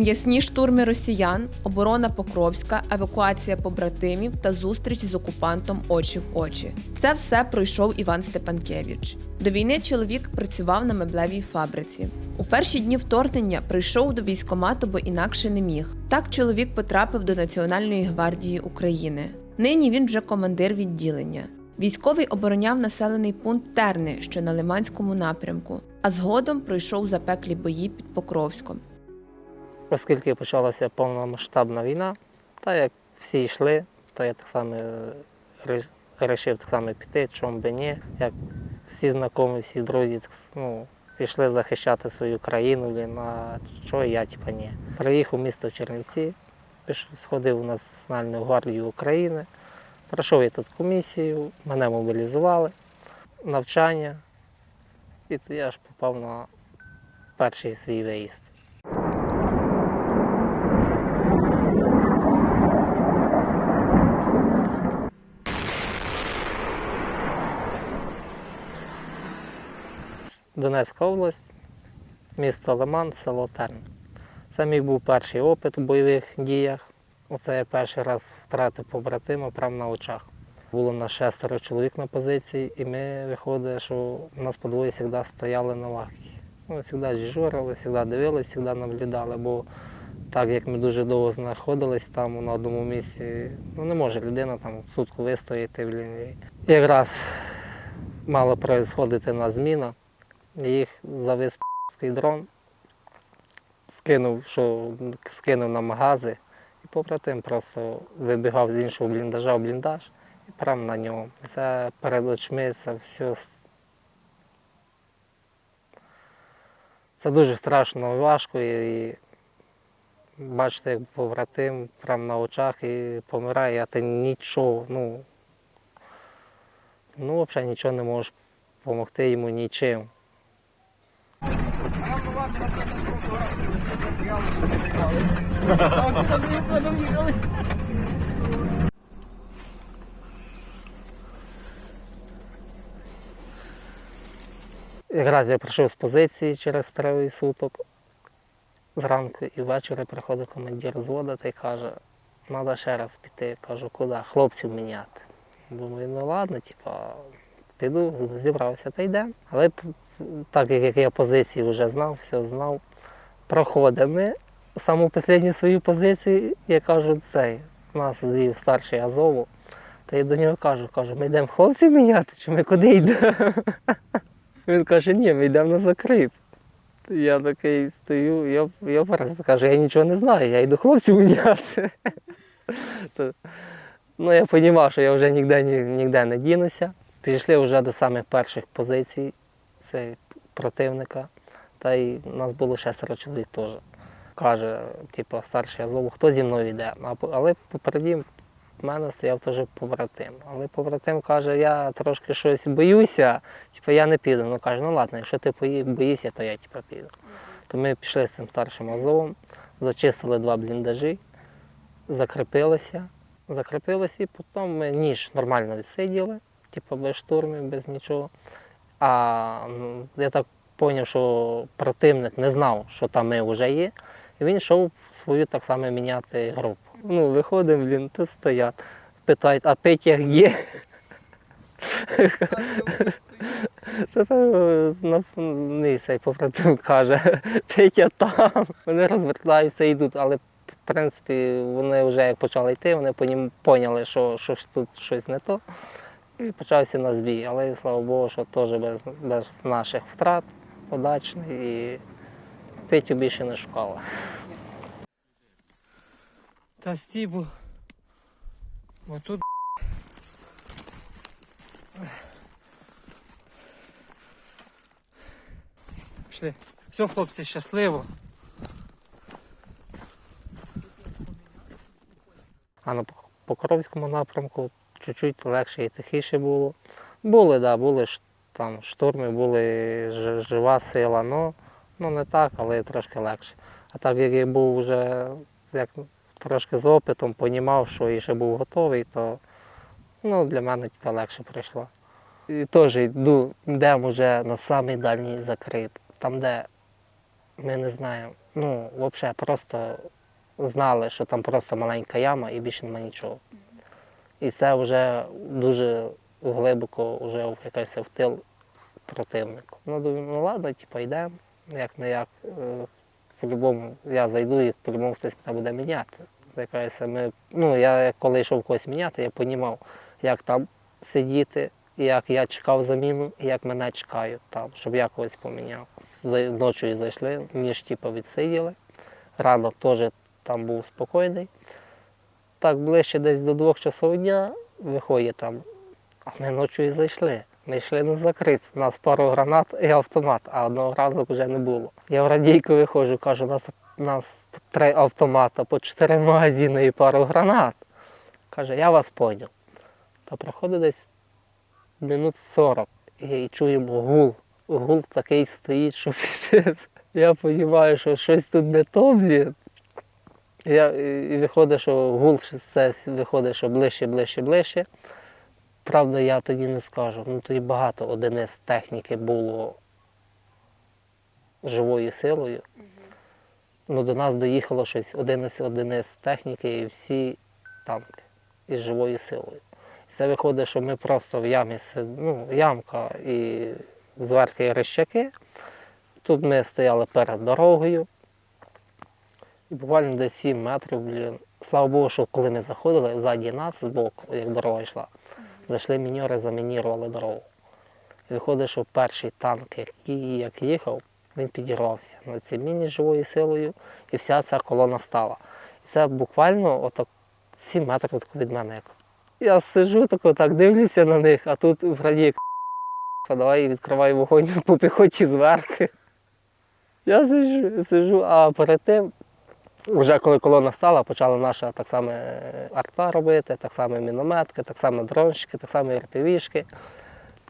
М'ясні штурми росіян, оборона Покровська, евакуація побратимів та зустріч з окупантом очі в очі. Це все пройшов Іван Степанкевич. До війни чоловік працював на меблевій фабриці. У перші дні вторгнення прийшов до військомату, бо інакше не міг. Так чоловік потрапив до Національної гвардії України. Нині він вже командир відділення. Військовий обороняв населений пункт Терни, що на Лиманському напрямку, а згодом пройшов запеклі бої під Покровськом. Оскільки почалася повномасштабна війна, та як всі йшли, то я так само вирішив так само піти, чому би ні. Як всі знайомі, всі друзі так, ну, пішли захищати свою країну, блін, а що я, типа, ні. Приїхав в місто Чернівці, сходив у Національну гвардію України, пройшов я тут комісію, мене мобілізували, навчання, і я ж попав на перший свій виїзд. Донецька область, місто Лиман, село Терн. Це мій був перший опит у бойових діях. Оце я перший раз втратив побратима прямо на очах. Було на шестеро чоловік на позиції, і ми виходить, що у нас по двоє завжди стояли на вахті. Ми завжди дежурили, завжди дивилися, завжди наблюдали, бо так як ми дуже довго знаходились там на одному місці, ну не може людина там сутку вистояти. Блін. І Якраз мала происходити на зміна. Їх завис п***ський дрон, скинув, що скинув на магази, і побратим просто вибігав з іншого бліндажа в бліндаж і прямо на нього. Це перед очми, це все. Це дуже страшно важко. І, і бачите, як побратим прямо на очах і помирає, а ти нічого, ну, ну взагалі нічого не можеш допомогти йому нічим. Якраз я прийшов з позиції через травий суток зранку і ввечері приходить командир взводу та й каже, треба ще раз піти. Кажу, куди? Хлопців міняти. Думаю, ну ладно, типа, піду, зібрався та йдемо. Але так як я позиції вже знав, все знав, проходимо ми саму останню свою позицію, я кажу, цей, у нас звів старший Азову. Та я до нього кажу, кажу, ми йдемо хлопців міняти, чи ми куди йдемо? Він каже, ні, ми йдемо на закрип. Я такий стою, я, я просто кажу, я нічого не знаю, я йду хлопців міняти. То, ну, я розумів, що я вже ніде, ні- ніде не дінуся. Пішли вже до самих перших позицій це противника. Та й нас було шестеро чоловік теж. Каже, типу, старший Азову, хто зі мною йде. Але попереді мене стояв теж побратим. Але побратим каже, я трошки щось боюся, типу, я не піду. Ну каже, ну ладно, якщо ти боїшся, то я типу, піду. То ми пішли з цим старшим Азовом, зачистили два бліндажі, закріпилися, закріпилися і потім ми ніж нормально відсиділи, типу без штурмів, без нічого. А ну, я так зрозумів, що противник не знав, що там ми вже є, і він йшов свою так само міняти групу. Ну, виходимо, блін, тут стоять. Питають, а Петя є? Е, ну, побратим каже, Петя там. Вони розвертаються і йдуть, але в принципі вони вже як почали йти, вони поняли, що, що тут щось не то. І почався на збій. Але слава Богу, що теж без, без наших втрат удачний і Петю більше не шукали. Та стібу. Отут. Пішли. Все, хлопці, щасливо. А на Покровському напрямку чуть-чуть легше і тихіше було. Були, да, були там штурми, були жива сила, ну, ну не так, але трошки легше. А так як я був вже як трошки з опитом, понімав, що і ще був готовий, то ну, для мене типу, легше прийшло. І теж йду, йдемо вже на самий дальній закрит, там, де ми не знаємо. Ну, взагалі, просто знали, що там просто маленька яма і більше немає нічого. І це вже дуже глибоко вже впрягався в тил противнику. Ну, думаю, ну ладно, типу, йдемо, як не як. е, По-любому я зайду і по-любому хтось мене буде міняти. Якась ми, ну, я коли йшов когось міняти, я розумів, як там сидіти, як я чекав заміну, і як мене чекають там, щоб я когось поміняв. Ночі зайшли, ніж типу, відсиділи. Ранок теж там був спокійний. Так, ближче десь до двох часов дня виходить там. А ми ночі і зайшли. Ми йшли на закрит. У нас пару гранат і автомат, а одного разу вже не було. Я в радійку виходжу, кажу, у нас, у нас три автомата, по чотири магазини і пару гранат. Каже, я вас поняв. Та проходить десь минут 40 і чуємо гул. Гул такий стоїть, що. Я розумію, що щось тут не то, блін. Я, і виходить, що гул це виходить, що ближче, ближче, ближче. Правда, я тоді не скажу. Ну тоді багато одиниць техніки було живою силою. Ну, до нас доїхало щось 11 одиниць техніки і всі танки із живою силою. І це виходить, що ми просто в ямі, ну, ямка і зверху і рищаки. Тут ми стояли перед дорогою. І буквально десь 7 метрів, блін. Слава Богу, що коли ми заходили, ззаді нас, збоку, як дорога йшла, зайшли міньори, замінірували дорогу. І виходить, що перший танк, який як їхав, він підірвався на цій міні живою силою, і вся ця колона стала. І це буквально отак 7 метрів від мене. Я сижу, тако, так дивлюся на них, а тут в раді давай відкриваю вогонь по піхоті зверху. Я сижу, сижу, а перед тим, вже коли колона стала, почала наша так само е, арта робити, так само мінометки, так само дронщики, так само РПВшки.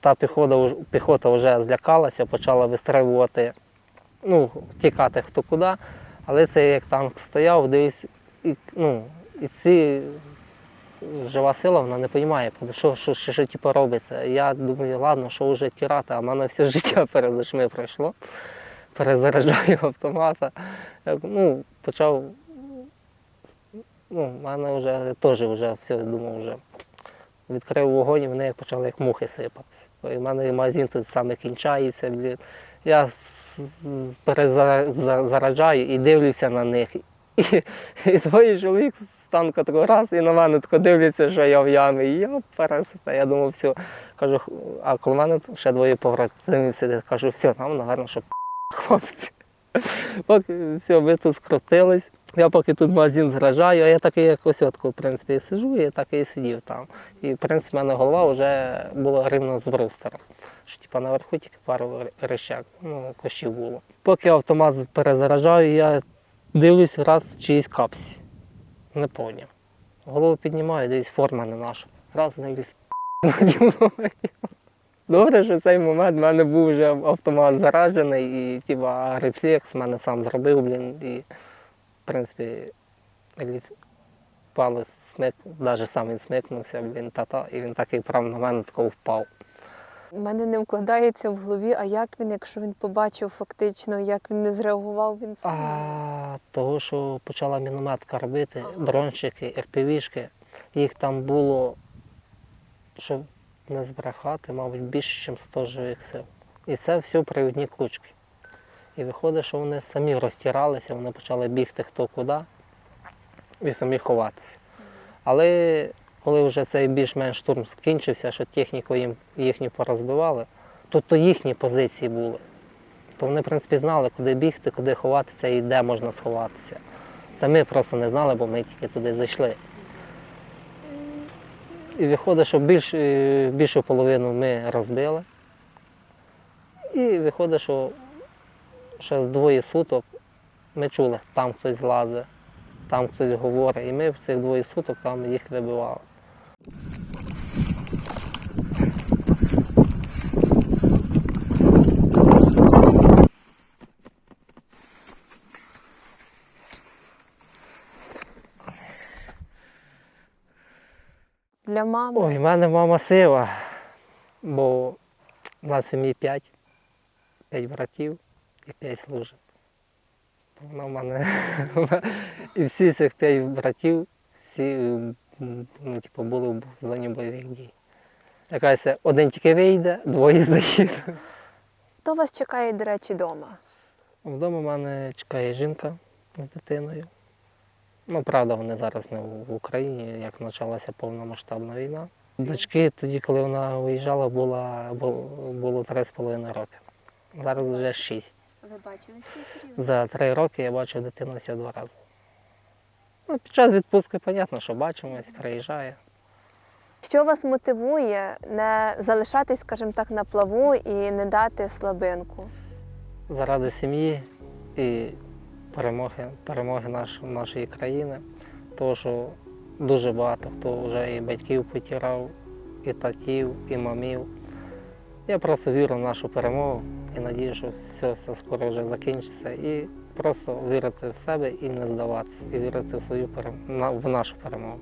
Та піхота, піхота вже злякалася, почала вистрелювати, ну, тікати хто куди. Але це як танк стояв, дивись, і, ну, і ці жива сила, вона не розуміє, що, що, що, що типу, робиться. Я думаю, ладно, що вже тірати, а в мене все життя перед очми пройшло. Перезаряджаю автомата. Я, ну, почав. Ну, в мене вже теж вже все, думав, вже. Відкрив вогонь, і вони як почали як мухи сипатися. В мене магазин тут саме кінчається. Блін. Я з- і дивлюся на них. І, і двоє чоловік з танка такого раз, і на мене тако дивляться, що я в ямі. І я пересита. Я думав, все. Кажу, а коли мене ще двоє побратимів сидять, кажу, все, нам, напевно, що хлопці. Поки все, ми тут скрутились. Я поки тут магазин зражаю, а я такий як осьотку, в принципі, і сижу, і так і сидів там. І в принципі, в мене голова вже була рівно з брустером. Що типа наверху тільки пару рещак, ну, кощів було. Поки автомат перезаражаю, я дивлюсь раз чиїсь капсі. Не поняв. Голову піднімаю, десь форма не наша. Раз дивлюсь. Добре, що цей момент в мене був вже автомат заражений, і типа, рефлекс в мене сам зробив, блін, і в принципі палець смик, навіть сам він смикнувся, блін, та-та, і він так і прямо на мене тако впав. У мене не вкладається в голові, а як він, якщо він побачив фактично, як він не зреагував, він сам. А того, що почала мінометка робити, дрончики, РПВшки, їх там було, щоб не збрехати, мабуть, більше, ніж 100 живих сил. І це все в привідні кучки. І виходить, що вони самі розтиралися, вони почали бігти хто куди і самі ховатися. Але коли вже цей більш-менш штурм скінчився, що техніку їм їхню порозбивали, то, то їхні позиції були. То вони, в принципі, знали, куди бігти, куди ховатися і де можна сховатися. Ми просто не знали, бо ми тільки туди зайшли. І виходить, що більш, е, більшу половину ми розбили. І виходить, що ще з двоє суток ми чули, там хтось лазить, там хтось говорить, і ми в цих двоє суток там їх вибивали. Для мами. Ой, в мене мама сила, бо в нас сім'ї п'ять, п'ять братів і п'ять служить. Вона в мене і всі цих п'ять братів, всі ну, типу, були в зоні бойових дій. Якась один тільки вийде, двоє заїде. Хто вас чекає, до речі, вдома? Вдома в мене чекає жінка з дитиною. Ну, правда, вони зараз не в Україні, як почалася повномасштабна війна. Дочки тоді, коли вона виїжджала, була, було три з половиною роки. Зараз вже шість. Ви бачили період? За три роки я бачив дитину всього два рази. Ну, під час відпустки, зрозуміло, що бачимось, приїжджає. Що вас мотивує не залишатись, скажімо так, на плаву і не дати слабинку? заради сім'ї і перемоги, перемоги наш, нашої країни. Тому що дуже багато хто вже і батьків потірав, і татів, і мамів. Я просто вірю в нашу перемогу і надію, що все, все скоро вже закінчиться. І просто вірити в себе і не здаватися, і вірити в свою перемогу в нашу перемогу.